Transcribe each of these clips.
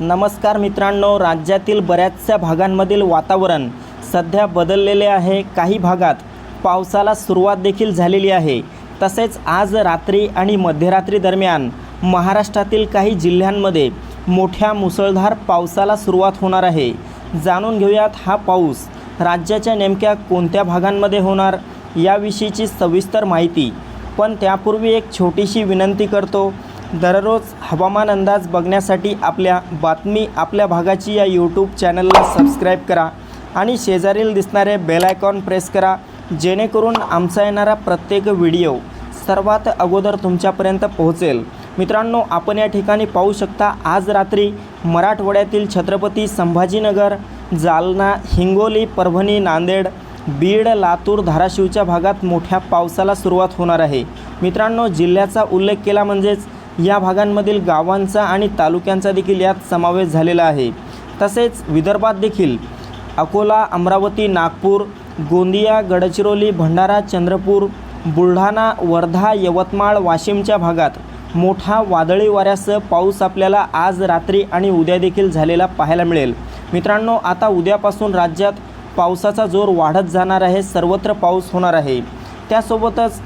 नमस्कार मित्रांनो राज्यातील बऱ्याचशा भागांमधील वातावरण सध्या बदललेले आहे. काही भागात पावसाला सुरुवात देखील झालेली आहे. तसेच आज रात्री आणि मध्यरात्री दरम्यान महाराष्ट्रातील काही जिल्ह्यांमध्ये मोठ्या मुसळधार पावसाला सुरुवात होणार आहे. जाणून घेऊयात हा पाऊस राज्याच्या नेमक्या कोणत्या भागांमध्ये होणार याविषयीची सविस्तर माहिती. पण त्यापूर्वी एक छोटीशी विनंती करतो. दररोज हवामान अंदाज बघण्यासाठी आपल्या बातमी आपल्या भागाची या यूट्यूब चॅनलला सबस्क्राईब करा आणि शेजारील दिसणारे बेल आयकॉन प्रेस करा जेणेकरून आमचा येणारा प्रत्येक व्हिडिओ सर्वात अगोदर तुमच्यापर्यंत पोहोचेल. मित्रांनो आपण या ठिकाणी पाहू शकता आज रात्री मराठवाड्यातील छत्रपती संभाजीनगर जालना हिंगोली परभणी नांदेड बीड लातूर धाराशिवच्या भागात मोठ्या पावसाला सुरुवात होणार आहे. मित्रांनो जिल्ह्याचा उल्लेख केला म्हणजेच या भागांमधील गावांचा आणि तालुक्यांचा देखील यात समावेश झालेला आहे. तसेच विदर्भात देखील अकोला अमरावती नागपूर गोंदिया गडचिरोली भंडारा चंद्रपूर बुलढाणा वर्धा यवतमाळ वाशिमच्या भागात मोठा वादळी वाऱ्यासह पाऊस आपल्याला आज रात्री आणि उद्या देखील झालेला पाहायला मिळेल. मित्रांनो आता उद्यापासून राज्यात पावसाचा जोर वाढत जाणार आहे सर्वत्र पाऊस होणार आहे. त्यासोबतच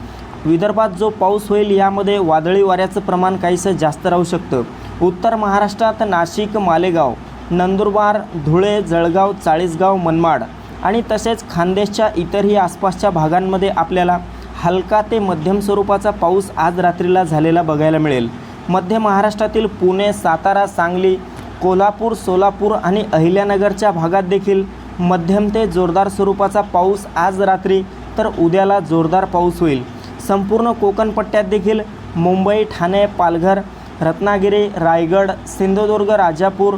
विदर्भात जो पाऊस होईल यामध्ये वादळी वाऱ्याचं प्रमाण काहीसं जास्त राहू शकतं. उत्तर महाराष्ट्रात नाशिक मालेगाव नंदुरबार धुळे जळगाव चाळीसगाव मनमाड आणि तसेच खानदेशच्या इतरही आसपासच्या भागांमध्ये आपल्याला हलका ते मध्यम स्वरूपाचा पाऊस आज रात्रीला झालेला बघायला मिळेल. मध्य महाराष्ट्रातील पुणे सातारा सांगली कोल्हापूर सोलापूर आणि अहिल्यानगरच्या भागात देखील मध्यम ते जोरदार स्वरूपाचा पाऊस आज रात्री तर उद्याला जोरदार पाऊस होईल. संपूर्ण कोकणपट्ट्यात देखील मुंबई ठाणे पालघर रत्नागिरी रायगड सिंधुदुर्ग राजापूर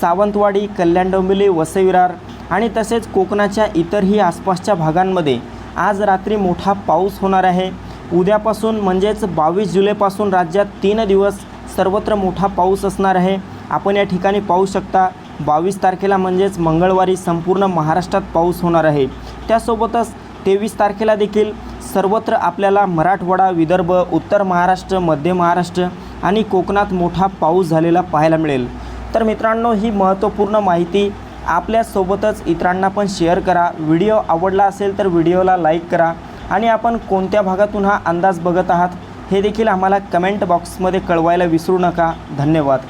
सावंतवाडी कल्याण डोंबिवली वसईविरार आणि तसेच कोकणाच्या इतरही आसपासच्या भागांमध्ये आज रात्री मोठा पाऊस होणार आहे. उद्यापासून म्हणजेच बावीस जुलैपासून राज्यात तीन दिवस सर्वत्र मोठा पाऊस असणार आहे. आपण या ठिकाणी पाहू शकता बावीस तारखेला म्हणजेच मंगळवारी संपूर्ण महाराष्ट्रात पाऊस होणार आहे. त्यासोबतच तेवीस तारखेला देखील सर्वत्र आपल्याला मराठवाडा विदर्भ उत्तर महाराष्ट्र मध्य महाराष्ट्र आणि कोकणात मोठा पाऊस झालेला पाहायला मिळेल. तर मित्रांनो ही महत्त्वपूर्ण माहिती आपल्यासोबतच इतरांना पण शेअर करा. व्हिडिओ आवडला असेल तर व्हिडिओला लाईक करा आणि आपण कोणत्या भागातून हा अंदाज बघत आहात हे देखील आम्हाला कमेंट बॉक्समध्ये कळवायला विसरू नका. धन्यवाद.